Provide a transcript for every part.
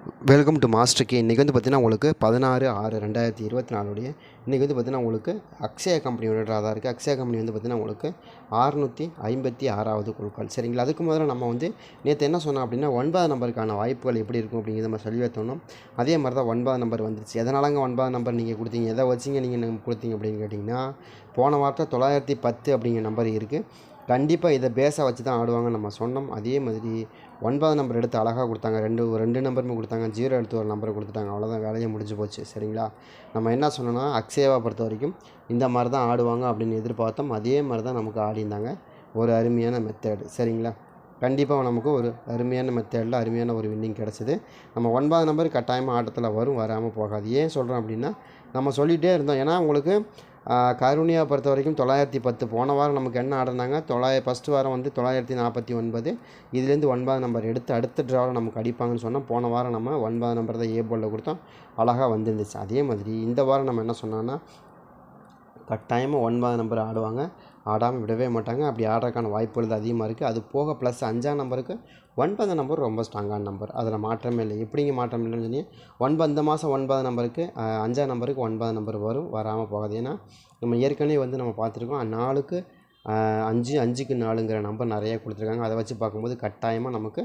Welcome to master K இன்றைக்கி வந்து பார்த்தீங்கன்னா உங்களுக்கு பதினாறு ஆறு ரெண்டாயிரத்தி இருபத்தி நாலுடைய இன்றைக்கி வந்து பார்த்திங்கன்னா உங்களுக்கு அக்ஷயா கம்பெனியோட ஆதார் இருக்குது அக்ஷயா கம்பெனி வந்து பார்த்தீங்கன்னா உங்களுக்கு அறுநூற்றி ஐம்பத்தி ஆறாவது குழுக்கள். சரிங்களா? அதுக்கு முதல்ல நம்ம வந்து நேற்று என்ன சொன்னோம் அப்படின்னா ஒன்பது நம்பருக்கான வாய்ப்புகள் எப்படி இருக்கும் அப்படிங்கிறத நம்ம சொல்லி வைத்தோம் அதே மாதிரி தான் ஒன்பது நம்பர் வந்துச்சு எதனாலங்க ஒன்பது நம்பர் நீங்கள் கொடுத்தீங்க? எதை வச்சிங்க நீங்கள் கொடுத்தீங்க அப்படின்னு கேட்டிங்கன்னா போன வாரத்தில் தொள்ளாயிரத்தி பத்து அப்படிங்கிற நம்பர் இருக்குது கண்டிப்பாக இதை பேஸாக வச்சு தான் ஆடுவாங்க. நம்ம சொன்னோம் அதே மாதிரி ஒன்பது நம்பர் எடுத்து அழகாக கொடுத்தாங்க. ரெண்டு ரெண்டு நம்பருமே கொடுத்தாங்க. ஜீரோ எடுத்து ஒரு நம்பர் கொடுத்துட்டாங்க. அவ்வளோதான் வேலையை முடிஞ்சு போச்சு. சரிங்களா? நம்ம என்ன சொன்னோன்னா அக்ஷயாவை பொறுத்த வரைக்கும் இந்த மாதிரி தான் ஆடுவாங்க அப்படின்னு எதிர்பார்த்தோம். அதே மாதிரி தான் நமக்கு ஆடியிருந்தாங்க. ஒரு அருமையான மெத்தேடு சரிங்களா? கண்டிப்பாக நமக்கு ஒரு அருமையான மெத்தேடில் அருமையான ஒரு வின்னிங் கிடச்சிது. நம்ம ஒன்பது நம்பர் கட்டாயமாக ஆட்டத்தில் வரும் வராமல் போகாது. ஏன் சொல்கிறோம் அப்படின்னா நம்ம சொல்லிகிட்டே இருந்தோம். ஏன்னா உங்களுக்கு கருணியா பொறுத்த வரைக்கும் தொள்ளாயிரத்தி பத்து. போன வாரம் நமக்கு என்ன ஆடினாங்க தொள்ளாய ஃபஸ்ட்டு வாரம் வந்து தொள்ளாயிரத்தி நாற்பத்தி ஒன்பது. இதுலேருந்து ஒன்பது நம்பர் எடுத்து அடுத்த ட்ராவில் நமக்கு அடிப்பாங்கன்னு சொன்னால் போன வாரம் நம்ம ஒன்பது நம்பர் தான் ஏ போலில் கொடுத்தோம். அழகாக வந்துருந்துச்சு. அதே மாதிரி இந்த வாரம் நம்ம என்ன சொன்னோன்னா கட்டாயமாக ஒன்பது நம்பர் ஆடுவாங்க. ஆடாமல் விடவே மாட்டாங்க. அப்படி ஆடுறதுக்கான வாய்ப்புகள் அதிகமாக இருக்குது அது போக ப்ளஸ் அஞ்சாம் நம்பருக்கு ஒன்பது நம்பர் ரொம்ப ஸ்ட்ராங்கான நம்பர். அதில் மாற்றமே இல்லை. எப்படிங்க மாற்றம் இல்லைன்னு சொன்னீங்க? ஒன்பது இந்த மாதம் ஒன்பது நம்பருக்கு அஞ்சாம் நம்பருக்கு ஒன்பது நம்பர் வரும் வராமல் போகாது. ஏன்னா நம்ம ஏற்கனவே வந்து நம்ம பார்த்துருக்கோம் நாலுக்கு அஞ்சு அஞ்சுக்கு நாலுங்கிற நம்பர் நிறைய கொடுத்துருக்காங்க. அதை வச்சு பார்க்கும்போது கட்டாயமாக நமக்கு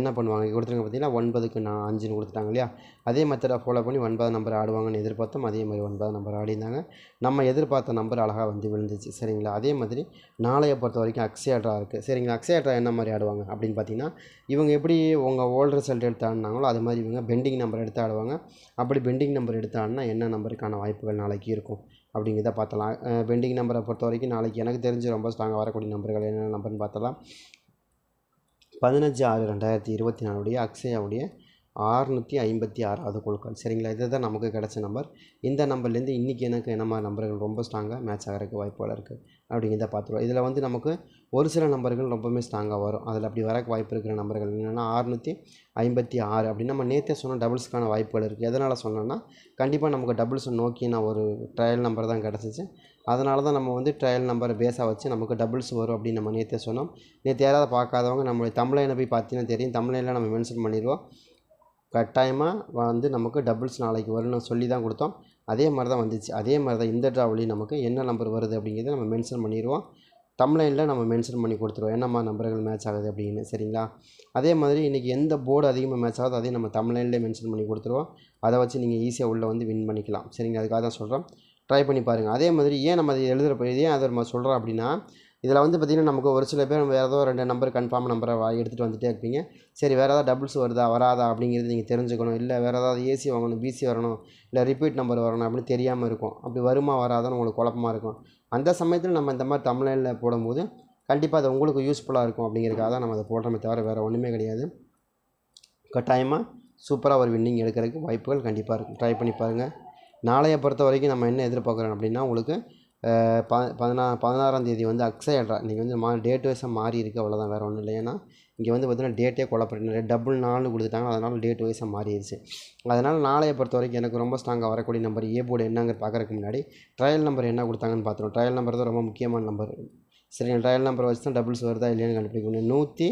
என்ன பண்ணுவாங்க? கொடுத்துருங்க பார்த்தீங்கன்னா ஒன்பதுக்கு நான் அஞ்சுன்னு கொடுத்துட்டாங்க இல்லையா? அதே மெத்தடை ஃபாலோ பண்ணி ஒன்பது நம்பர் ஆடுவாங்கன்னு எதிர்பார்த்தோம். அதே மாதிரி ஒன்பது நம்பர் ஆடினாங்க நம்ம எதிர்பார்த்த நம்பர் அழகாக வந்து விழுந்துச்சு. சரிங்களா? அதே மாதிரி நாளையை பொறுத்த வரைக்கும் அக்ஸியாட்ரா இருக்குது சரிங்களா? அக்ஸேட்ரா என்ன மாதிரி ஆடுவாங்க? அப்படின்னு பார்த்தீங்கன்னா இவங்க எப்படி உங்கள் ஓல்டு ரிசல்ட் எடுத்து ஆடினாங்களோ அது மாதிரி இவங்க பெண்டிங் நம்பர் எடுத்து ஆடுவாங்க. அப்படி பெண்டிங் நம்பர் எடுத்து ஆடினா என்ன நம்பருக்கான வாய்ப்புகள் நாளைக்கு இருக்கும்? அப்படிங்கிறத பார்த்தலாம் பெண்டிங் நம்பரை பொறுத்த வரைக்கும் நாளைக்கு எனக்கு தெரிஞ்சு ரொம்ப ஸ்ட்ராங்காக வரக்கூடிய நம்பர்கள் என்னென்ன நம்பர்னு பார்த்தலாம் பதினஞ்சு ஆறு ரெண்டாயிரத்தி இருபத்தி நாலுடைய அக்ஷயாவுடைய ஆறுநூற்றி ஐம்பத்தி ஆறாவது குழுக்கள். சரிங்களா? இது தான் நமக்கு கிடச்ச நம்பர். இந்த நம்பர்லேருந்து இன்றைக்கி எனக்கு என்ன மாதிரி நம்பர்கள் ரொம்ப ஸ்ட்ராங்காக மேட்ச் ஆகிறதுக்கு வாய்ப்புகள் இருக்குது அப்படிங்கிறத பார்த்துருவோம். இதில் வந்து நமக்கு ஒரு சில நம்பர்கள் ரொம்பவுமே ஸ்ட்ராங்காக வரும். அதில் அப்படி வரக்கு வாய்ப்பு இருக்கிற நம்பர்கள் என்னென்னா ஆறுநூற்றி ஐம்பத்தி ஆறு அப்படின்னு நம்ம நேற்றே சொன்ன டபுள்ஸ்க்கான வாய்ப்புகள் இருக்குது எதனால் சொன்னோன்னா கண்டிப்பாக நமக்கு டபுள்ஸ் நோக்கி நான் ஒரு ட்ரையல் நம்பர் தான் கிடச்சிச்சு. அதனால தான் நம்ம வந்து ட்ரையல் நம்பரை பேஸாக வச்சு நமக்கு டபுள்ஸ் வரும் அப்படின்னு நம்ம நேற்றே சொன்னோம். நேற்று யாராவது பார்க்காதவங்க நம்மளுடைய தமிழையில் போய் பார்த்தீங்கன்னா தெரியும். தமிழையில் நம்ம மென்ஷன் பண்ணிடுவோம். கட்டாயமாக வந்து நமக்கு டபுள்ஸ் நாளைக்கு வரும்னு சொல்லி தான் கொடுத்தோம். அதே மாதிரி தான் வந்துச்சு. அதே மாதிரி தான் இந்த ட்ராவலையும் நமக்கு என்ன நம்பர் வருது அப்படிங்கிறத நம்ம மென்ஷன் பண்ணிடுவோம். தமிழ்லைனில் நம்ம மென்ஷன் பண்ணி கொடுத்துருவோம். என்னம்மா நம்பர்கள் மேட்ச் ஆகுது அப்படின்னு. சரிங்களா? அதே மாதிரி இன்றைக்கி எந்த போர்டு அதிகமாக மேட்ச் ஆகுது அதையும் நம்ம தமிழ்லைன்லேயே மென்ஷன் பண்ணி கொடுத்துருவோம். அதை வச்சு நீங்கள் ஈஸியாக உள்ளே வந்து வின் பண்ணிக்கலாம். சரிங்களா அதுக்காக தான் சொல்கிறோம் ட்ரை பண்ணி பாருங்கள் அதே மாதிரி ஏன் நம்ம அதை எழுதுகிற ஏன் அதை நம்ம சொல்கிறோம் அப்படின்னா இதில் வந்து பார்த்திங்கன்னா நமக்கு ஒரு சில பேர் வேறு ஏதோ ரெண்டு நம்பர் கன்ஃபார்ம் நம்பரை வா எடுத்துகிட்டு வந்துகிட்டே இருப்பீங்க. சரி வேறு ஏதாவது டபுள்ஸ் வருதா வராதா அப்படிங்கிறது நீங்கள் தெரிஞ்சுக்கணும். இல்லை வேறு ஏதாவது ஏசி வாங்கணும் பிசி வரணும் இல்லை ரிப்பீட் நம்பர் வரணும் அப்படின்னு தெரியாமல் இருக்கும். அப்படி வருமா வராதான்னு உங்களுக்கு குழப்பமாக இருக்கும். அந்த சமயத்தில் நம்ம இந்த மாதிரி தமிழில் போடும்போது கண்டிப்பாக அது உங்களுக்கு யூஸ்ஃபுல்லாக இருக்கும் அப்படிங்கிறக்காக தான் நம்ம அதை போடுறோமே தவிர வேறு ஒன்றுமே கிடையாது. கட்டாயமாக சூப்பராக ஒரு வின்னிங் எடுக்கிறதுக்கு வாய்ப்புகள் கண்டிப்பாக இருக்கும். ட்ரை பண்ணி பாருங்கள் நாளையை பொறுத்த வரைக்கும் நம்ம என்ன எதிர்பார்க்குறோம் அப்படின்னா உங்களுக்கு ப பதினா பதினாறாம் தேதி வந்து அக்ஸயட்ரா இன்றைக்கி வந்து மா டேட் வைஸாக மாறி இருக்குது அவ்வளோதான் வேறு ஒன்றும் இல்லை ஏன்னா இங்கே வந்து பார்த்திங்கன்னா டேட்டே குழப்பம் டபுள் நாலு கொடுத்துட்டாங்க அதனால் டேட் வைஸாக மாறிடுச்சு. அதனால் நாளையை பொறுத்த வரைக்கும் எனக்கு ரொம்ப ஸ்ட்ராங்காக வரக்கூடிய நம்பர் ஏ போர்டு என்னங்கிற பார்க்குறதுக்கு முன்னாடி ட்ரையல் நம்பர் என்ன கொடுத்தாங்கன்னு பார்த்துருவோம் ட்ரையல் நம்பர் தான் ரொம்ப முக்கியமான நம்பர். சரி ட்ரையல் நம்பர் வச்சு தான் டபுள்ஸ் வருதா இல்லையான்னு கண்டுபிடிக்கணும் நூற்றி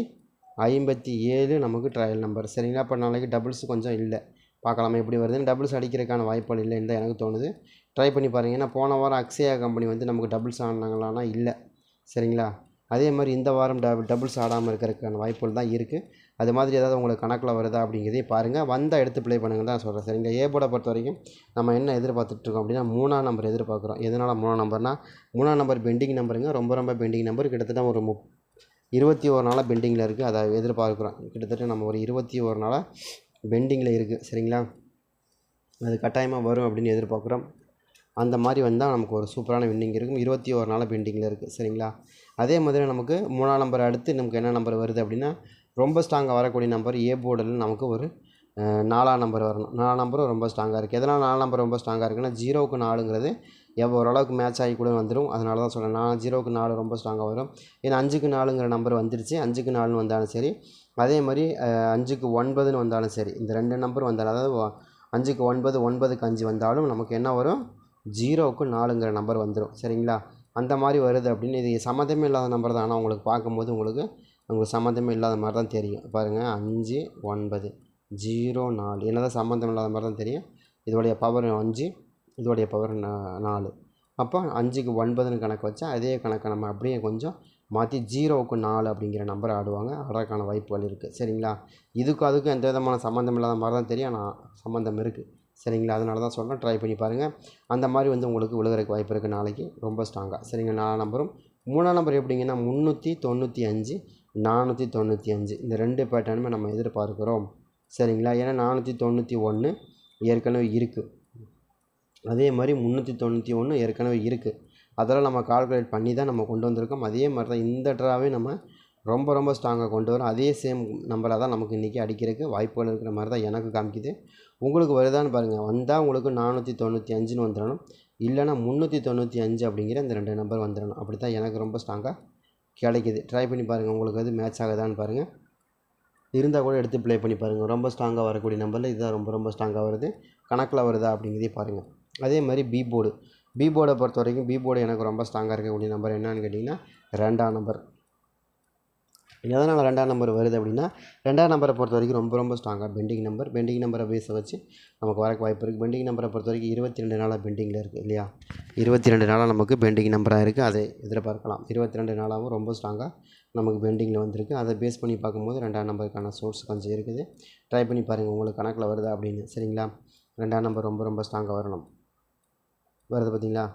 ஐம்பத்தி ஏழு நமக்கு ட்ரையல் நம்பர். சரிங்களா? அப்போ நாளைக்கு டபுள்ஸ் கொஞ்சம் இல்லை. பார்க்கலாமா. எப்படி வருதுன்னு டபுள்ஸ் அடிக்கிறதுக்கான வாய்ப்புகள் இல்லைன்னு தான் எனக்கு தோணுது. ட்ரை பண்ணி பாருங்கள் ஏன்னா போன வாரம் அக்ஸியா கம்பெனி வந்து நமக்கு டபுள்ஸ் ஆடினாங்களான்னா இல்லை. சரிங்களா? அதே மாதிரி இந்த வாரம் டபுள் டபுள்ஸ் ஆடாமல் இருக்கிறதுக்கான வாய்ப்புகள் தான் இருக்குது அது மாதிரி ஏதாவது உங்களுக்கு கணக்கில் வருதா அப்படிங்கிறதையும் பாருங்கள் வந்தால் எடுத்து ப்ளே பண்ணுங்க தான் சொல்கிறேன் சரிங்களா? ஏ போர்டை பொறுத்த வரைக்கும் நம்ம என்ன எதிர்பார்த்துட்ருக்கோம் அப்படின்னா மூணாம் நம்பர் எதிர்பார்க்குறோம். எதனால் மூணாம் நம்பர்னால் மூணாம் நம்பர் பெண்டிங் நம்பருங்க ரொம்ப ரொம்ப பெண்டிங் நம்பர் கிட்டத்தட்ட ஒரு முப் இருபத்தி ஒரு நாளாக பெண்டிங்கில் இருக்குது அதை எதிர்பார்க்குறோம். கிட்டத்தட்ட நம்ம ஒரு இருபத்தி ஒரு நாளாக பெண்டிங்கில் இருக்குது சரிங்களா? அது கட்டாயமாக வரும் அப்படின்னு எதிர்பார்க்குறோம். அந்த மாதிரி வந்தால் நமக்கு ஒரு சூப்பரான வின்னிங் இருக்கும். இருபத்தி ஒரு நாள் பெண்டிங்கில் இருக்குது சரிங்களா? அதே மாதிரி நமக்கு மூணாம் நம்பர் அடுத்து நமக்கு என்ன நம்பர் வருது அப்படின்னா ரொம்ப ஸ்ட்ராங்காக வரக்கூடிய நம்பர் ஏ போர்டில் நமக்கு ஒரு நாலாம் நம்பர் வரணும். நாலாம் நம்பரும் ரொம்ப ஸ்ட்ராங்காக இருக்குது எதனால் நாலாம் நம்பர் ரொம்ப ஸ்ட்ராங்காக இருக்குன்னா ஜீரோவுக்கு நாலுங்கிறது எவ்வளோ ஓரளவுக்கு மேட்ச் ஆகி கூட வந்துடும் அதனால தான் சொல்கிறேன் நான் ஜீரோவுக்கு நாலு ரொம்ப ஸ்ட்ராங்காக வரும். ஏன்னா அஞ்சுக்கு நாலுங்கிற நம்பர் வந்துடுச்சு அஞ்சுக்கு நாலுன்னு வந்தாலும் சரி அதே மாதிரி அஞ்சுக்கு ஒன்பதுன்னு வந்தாலும் சரி இந்த ரெண்டு நம்பர் வந்தாலும் அதாவது அஞ்சுக்கு ஒன்பது ஒன்பதுக்கு அஞ்சு வந்தாலும் நமக்கு என்ன வரும்? ஜீரோவுக்கு நாலுங்கிற நம்பர் வந்துடும் சரிங்களா? அந்த மாதிரி வருது அப்படின்னு இது சம்மந்தமே இல்லாத நம்பர் தான். ஆனால் உங்களுக்கு பார்க்கும்போது உங்களுக்கு உங்களுக்கு சம்மந்தமே இல்லாத மாதிரி தான் தெரியும். பாருங்கள் அஞ்சு ஒன்பது ஜீரோ நாலு. என்னதான் சம்மந்தம் இல்லாத மாதிரி தான் தெரியும். இதோடைய பவர் அஞ்சு இதோடைய பவர் நாலு. அப்போ அஞ்சுக்கு ஒன்பதுன்னு கணக்கு வச்சா அதே கணக்கை நம்ம அப்படியே கொஞ்சம் மாற்றி ஜீரோவுக்கு நாலு அப்படிங்கிற நம்பர் ஆடுவாங்க. ஆடுறதுக்கான வாய்ப்புகள் இருக்குது சரிங்களா? இதுக்கும் அதுக்கும் எந்த விதமான சம்மந்தம் இல்லாத மாதிரி தான் தெரியும். ஆனால் சம்மந்தம் இருக்குது சரிங்களா? அதனால தான் சொல்கிறேன் ட்ரை பண்ணி பாருங்கள் அந்த மாதிரி வந்து உங்களுக்கு விழுகிறதுக்கு வாய்ப்பு இருக்குது நாளைக்கு. ரொம்ப ஸ்ட்ராங்காக சரிங்க. நாலாம் நம்பரும். மூணாம் நம்பர் எப்படிங்கன்னா முந்நூற்றி தொண்ணூற்றி அஞ்சு நானூற்றி தொண்ணூற்றி அஞ்சு. இந்த ரெண்டு பேட்டர்னுமே நம்ம எதிர்பார்க்குறோம். சரிங்களா? ஏன்னா நானூற்றி தொண்ணூற்றி ஒன்று ஏற்கனவே இருக்குது அதே மாதிரி முந்நூற்றி தொண்ணூற்றி ஒன்று ஏற்கனவே இருக்குது அதெல்லாம் நம்ம கால்குலேட் பண்ணி தான் நம்ம கொண்டு வந்திருக்கோம். அதே மாதிரி தான் இந்த ட்ராவே நம்ம ரொம்ப ரொம்ப ஸ்ட்ராங்காக கொண்டு வரோம். அதே சேம் நம்பராக தான் நமக்கு இன்றைக்கி அடிக்கிறதுக்கு வாய்ப்புகள் இருக்கிற மாதிரி தான் எனக்கு காமிக்குது. உங்களுக்கு வருதான்னு பாருங்கள் வந்தால் உங்களுக்கு நானூற்றி தொண்ணூற்றி அஞ்சுன்னு வந்துடணும். இல்லைனா முந்நூற்றி தொண்ணூற்றி அஞ்சு அப்படிங்கிற இந்த ரெண்டு நம்பர் வந்துடணும். அப்படி தான் எனக்கு ரொம்ப ஸ்ட்ராங்காக கிடைக்கிது. ட்ரை பண்ணி பாருங்கள் உங்களுக்கு அது மேட்ச் ஆகுதான்னு பாருங்கள் இருந்தால் கூட எடுத்து ப்ளே பண்ணி பாருங்கள் ரொம்ப ஸ்ட்ராங்காக வரக்கூடிய நம்பரில் இதுதான் ரொம்ப ரொம்ப ஸ்ட்ராங்காக வருது. கணக்கில் வருதா அப்படிங்கிறதே பாருங்கள் அதே மாதிரி பி போர்டு பி போர்டை பொறுத்த வரைக்கும் பி போர்டு எனக்கு ரொம்ப ஸ்ட்ராங்காக இருக்கக்கூடிய நம்பர் என்னன்னு கேட்டிங்கன்னா ரெண்டாம் நம்பர் எதனால் ரெண்டாம் நம்பர் வருது அப்படின்னா ரெண்டாம் நம்பரை பொறுத்த வரைக்கும் ரொம்ப ரொம்ப ஸ்ட்ராங்காக பெண்டிங் நம்பர் பெண்டிங் நம்பரை பேஸை வச்சு நமக்கு வரக்கு வாய்ப்பு இருக்குது பெண்டிங் நம்பரை பொறுத்த வரைக்கும் இருபத்தி ரெண்டு நாளாக பெண்டிங்கில் இருக்குது இல்லையா? இருபத்தி ரெண்டு நாளாக நமக்கு பெண்டிங் நம்பராக இருக்குது அதை எதிர்பார்க்கலாம். இருபத்தி ரெண்டு நாளாகவும் ரொம்ப ஸ்ட்ராங்காக நமக்கு பெண்டிங்கில் வந்திருக்கு. அதை பேஸ் பண்ணி பார்க்கும்போது ரெண்டாம் நம்பருக்கான சோர்ஸ் கொஞ்சம் இருக்குது. ட்ரை பண்ணி பாருங்கள் உங்களுக்கு கணக்கில் வருதா அப்படின்னு. சரிங்களா? ரெண்டாம் நம்பர் ரொம்ப ரொம்ப ஸ்ட்ராங்காக வரணும். வருது பார்த்தீங்களா?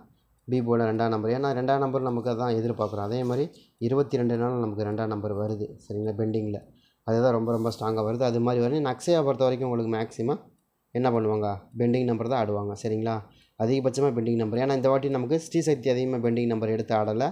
பி போர்டில் ரெண்டாம் நம்பர் ஏன்னா ரெண்டாம் நம்பர் நமக்கு அதான் எதிர்பார்க்குறோம். அதே மாதிரி இருபத்தி ரெண்டு நாள் நமக்கு ரெண்டாம் நம்பர் வருது. சரிங்களா? பெண்டிங்கில் அதுதான் ரொம்ப ரொம்ப ஸ்ட்ராங்காக வருது. அது மாதிரி வரும் நக்ஸையாக பொறுத்த வரைக்கும் உங்களுக்கு மேக்ஸிமம் என்ன பண்ணுவாங்க? பெண்டிங் நம்பர் தான் ஆடுவாங்க. சரிங்களா? அதிகபட்சமாக பெண்டிங் நம்பர் ஏன்னா இந்த வாட்டி நமக்கு ஸ்ரீசக்தி அதிகமாக பெண்டிங் நம்பர் எடுத்து ஆடலை.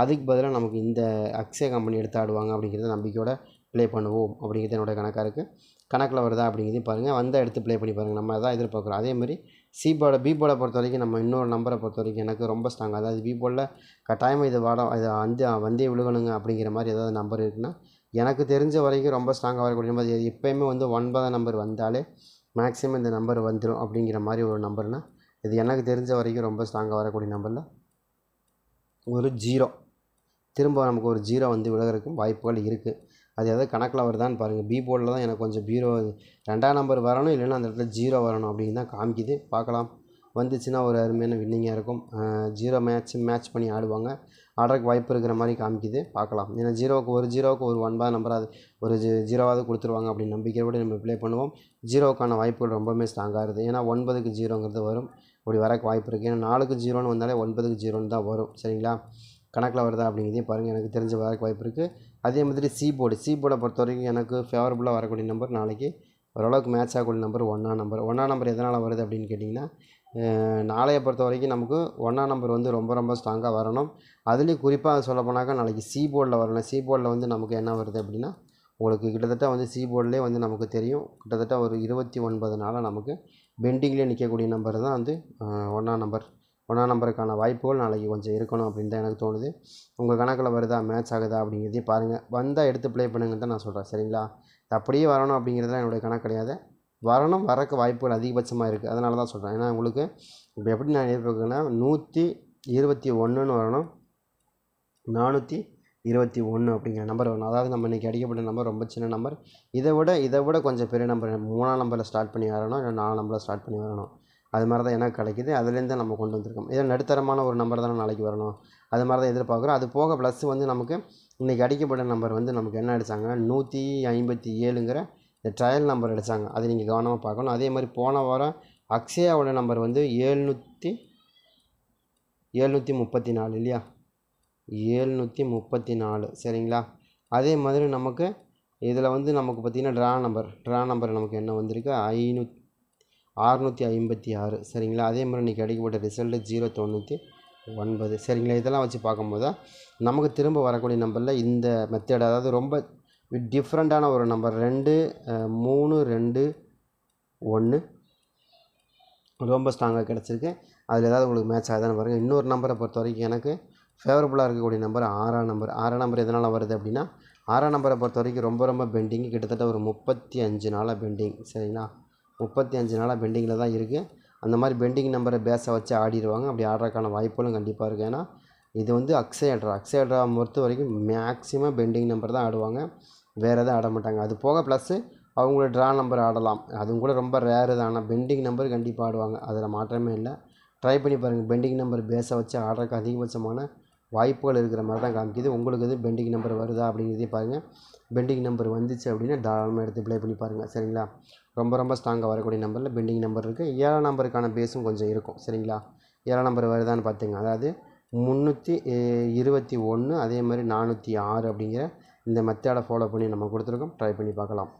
அதுக்கு பதிலாக நமக்கு இந்த அக்ஷய கம்பெனி எடுத்து ஆடுவாங்க அப்படிங்கிறத நம்பிக்கையோட ப்ளே பண்ணுவோம். அப்படிங்கிறது என்னோட கணக்காக இருக்குது கணக்கில் வருதா அப்படிங்கிறதையும் பாருங்கள் வந்தால் எடுத்து ப்ளே பண்ணி பாருங்கள் நம்ம அதான் எதிர்பார்க்குறோம். அதே மாதிரி சி போர்டை பி போர்டை பொறுத்த வரைக்கும் நம்ம இன்னொரு நம்பரை பொறுத்த வரைக்கும் எனக்கு ரொம்ப ஸ்ட்ராங் அதாவது பி போர்டில் கட்டாயமாக இது வாடம் இது வந்து வந்தே விழுகணுங்க அப்படிங்கிற மாதிரி ஏதாவது நம்பர் இருக்குன்னா எனக்கு தெரிஞ்ச வரைக்கும் ரொம்ப ஸ்ட்ராங்காக வரக்கூடிய நம்பர் இது எப்போயுமே வந்து ஒன்பதாம் நம்பர் வந்தாலே மேக்ஸிமம் இந்த நம்பர் வந்துடும் அப்படிங்கிற மாதிரி ஒரு நம்பர்னால் இது எனக்கு தெரிஞ்ச வரைக்கும் ரொம்ப ஸ்ட்ராங்காக வரக்கூடிய நம்பரில் ஒரு ஜீரோ திரும்ப நமக்கு ஒரு ஜீரோ வந்து விழுகிறதுக்கும் வாய்ப்புகள் இருக்குது அது எதாவது கணக்கில் வருதான்னு பாருங்கள் பி போர்டில் தான் எனக்கு கொஞ்சம் பீரோ ரெண்டாம் நம்பர் வரணும் இல்லைன்னா அந்த இடத்துல ஜீரோ வரணும் அப்படின்னு தான் காமிக்குது. பார்க்கலாம். வந்துச்சுன்னா ஒரு அருமையான வின்னிங்காக இருக்கும். ஜீரோ மேட்ச் மேட்ச் பண்ணி ஆடுவாங்க. ஆடுறதுக்கு வாய்ப்பு இருக்கிற மாதிரி காமிக்குது. பார்க்கலாம். ஏன்னா ஜீரோவுக்கு ஒரு ஜீரோவுக்கு ஒரு ஒன்பது நம்பராது ஒரு ஜி ஜீரோவாவது கொடுத்துருவாங்க அப்படின்னு நம்பிக்கையோடு நம்ம ப்ளே பண்ணுவோம். ஜீரோவுக்கான வாய்ப்புகள் ரொம்பவுமே ஸ்ட்ராங்காக இருக்குது. ஏன்னா ஒன்பதுக்கு ஜீரோங்கிறது வரும். அப்படி வரக்கு வாய்ப்பு இருக்குது ஏன்னா நாலுக்கு ஜீரோன்னு வந்தாலே ஒன்பதுக்கு ஜீரோன்னு தான் வரும். சரிங்களா? கணக்கில் வருதா அப்படிங்கிறதையும் பாருங்கள் எனக்கு தெரிஞ்ச வரக்கு வாய்ப்பு இருக்குது அதே மாதிரி சி போர்டு சி போர்டை பொறுத்த வரைக்கும் எனக்கு ஃபேவரபுளாக வரக்கூடிய நம்பர் நாளைக்கு ஓரளவுக்கு மேட்ச் ஆகக்கூடிய நம்பர் ஒன்றா நம்பர் ஒன்றா நம்பர் எதனால் வருது அப்படின்னு கேட்டிங்கன்னா நாளையை பொறுத்த வரைக்கும் நமக்கு ஒன்றா நம்பர் வந்து ரொம்ப ரொம்ப ஸ்ட்ராங்காக வரணும். அதுலேயும் குறிப்பாக சொல்ல போனாக்கா நாளைக்கு சி போர்டில் வரணும். சி போர்டில் வந்து நமக்கு என்ன வருது அப்படின்னா உங்களுக்கு கிட்டத்தட்ட வந்து சி போர்டிலே வந்து நமக்கு தெரியும். கிட்டத்தட்ட ஒரு இருபத்தி ஒன்பது நாளாக நமக்கு பெண்டிங்லேயே நிற்கக்கூடிய நம்பர் தான் வந்து ஒன்றாம் நம்பர் ஒன்றாம் நம்பருக்கான வாய்ப்புகள் நாளைக்கு கொஞ்சம் இருக்கணும் அப்படின்னு தான் எனக்கு தோணுது. உங்கள் கணக்கில் வருதா மேட்ச் ஆகுதா அப்படிங்கிறதையும் பாருங்கள் வந்தால் எடுத்து ப்ளே பண்ணுங்கன்னு தான் நான் சொல்கிறேன் சரிங்களா? அப்படியே வரணும் அப்படிங்கிறதுலாம் என்னுடைய கணக்கு கிடையாது. வரணும் வரக்கு வாய்ப்புகள் அதிகபட்சமாக இருக்குது அதனால தான் சொல்கிறேன் ஏன்னா உங்களுக்கு இப்போ எப்படி நான் எதிர்பார்க்குறேன்னா நூற்றி இருபத்தி ஒன்றுன்னு வரணும். நானூற்றி இருபத்தி ஒன்று அப்படிங்கிற நம்பர் வரணும். அதாவது நம்ம இன்றைக்கி அடிக்கப்பட்ட நம்பர் ரொம்ப சின்ன நம்பர் இதை விட இதை விட கொஞ்சம் பெரிய நம்பர் மூணாம் நம்பரில் ஸ்டார்ட் பண்ணி வரணும். இல்லை நாலாம் நம்பரில் ஸ்டார்ட் பண்ணி வரணும். அது மாதிரி தான் எனக்கு கிடைக்கிது. அதுலேருந்து நம்ம கொண்டு வந்திருக்கோம். இதில் நடுத்தரமான ஒரு நம்பர் தானே நாளைக்கு வரணும். அது மாதிரி தான் எதிர்பார்க்குறோம். அது போக ப்ளஸ் வந்து நமக்கு இன்றைக்கி அடிக்கப்பட்ட நம்பர் வந்து நமக்கு என்ன அடித்தாங்க நூற்றி ஐம்பத்தி ஏழுங்கிற இந்த ட்ரையல் நம்பர் அடித்தாங்க அது நீங்கள் கவனமாக பார்க்கணும். அதே மாதிரி போன வாரம் அக்ஷயாவோட நம்பர் வந்து ஏழ்நூற்றி ஏழ்நூற்றி முப்பத்தி நாலு இல்லையா? ஏழ்நூற்றி முப்பத்தி நாலு. சரிங்களா? அதே மாதிரி நமக்கு இதில் வந்து நமக்கு பார்த்திங்கன்னா ட்ரா நம்பர் ட்ரா நம்பர் நமக்கு என்ன வந்திருக்கு? ஐநூத் அறநூற்றி ஐம்பத்தி ஆறு. சரிங்களா? அதே மாதிரி இன்றைக்கி அடிக்கப்பட்ட ரிசல்ட்டு ஜீரோ தொண்ணூற்றி ஒன்பது. சரிங்களா? இதெல்லாம் வச்சு பார்க்கும்போது தான் நமக்கு திரும்ப வரக்கூடிய நம்பரில் இந்த மெத்தட் அதாவது ரொம்ப டிஃப்ரெண்ட்டான ஒரு நம்பர் ரெண்டு மூணு ரெண்டு ஒன்று ரொம்ப ஸ்ட்ராங்காக கிடச்சிருக்கு. அதில் ஏதாவது உங்களுக்கு மேட்ச் ஆகுதான்னு பாருங்கள் இன்னொரு நம்பரை பொறுத்த வரைக்கும் எனக்கு ஃபேவரபுளாக இருக்கக்கூடிய நம்பர் ஆறாம் நம்பர் ஆறாம் நம்பர் எதனால் வருது அப்படின்னா ஆறாம் நம்பரை பொறுத்த வரைக்கும் ரொம்ப ரொம்ப பெண்டிங் கிட்டத்தட்ட ஒரு முப்பத்தி அஞ்சு நாளாக பெண்டிங் சரிங்களா? முப்பத்தி அஞ்சு நாளாக பெண்டிங்கில் தான் இருக்குது அந்த மாதிரி பெண்டிங் நம்பரை பேஸை வச்சு ஆடிடுவாங்க. அப்படி ஆடுறதுக்கான வாய்ப்புகளும் கண்டிப்பாக இருக்குது ஏன்னா இது வந்து அக்ஸைட்ரா அக்ஸேட்ரா பொறுத்த வரைக்கும் மேக்ஸிமம் பெண்டிங் நம்பர் தான் ஆடுவாங்க. வேறு எதுவும் ஆட மாட்டாங்க. அது போக ப்ளஸ்ஸு அவங்களோட ட்ரா நம்பர் ஆடலாம். அதுவும் கூட ரொம்ப ரேரு தான். ஆனால் பெண்டிங் நம்பர் கண்டிப்பாக ஆடுவாங்க. அதில் மாற்றமே இல்லை. ட்ரை பண்ணி பாருங்கள் பெண்டிங் நம்பர் பேஸை வச்சு ஆடுறதுக்கு அதிகபட்சமான வாய்ப்புகள் இருக்கிற மாதிரி தான் காமிக்குது. உங்களுக்கு எதுவும் பெண்டிங் நம்பர் வருதா அப்படிங்கிறதையும் பாருங்கள் பெண்டிங் நம்பர் வந்துச்சு அப்படின்னா தாராளமாக எடுத்து ப்ளே பண்ணி பாருங்கள் சரிங்களா? ரொம்ப ரொம்ப ஸ்ட்ராங்காக வரக்கூடிய நம்பரில் பெண்டிங் நம்பர் இருக்குது ஏழாம் நம்பருக்கான பேஸும் கொஞ்சம் இருக்கும். சரிங்களா? ஏழாம் நம்பர் வருதான்னு பார்த்துங்க அதாவது முந்நூற்றி இருபத்தி ஒன்று அதே மாதிரி நானூற்றி ஆறு அப்படிங்கிற இந்த மெத்தேடை ஃபாலோ பண்ணி நம்ம கொடுத்துருக்கோம். ட்ரை பண்ணி பார்க்கலாம்.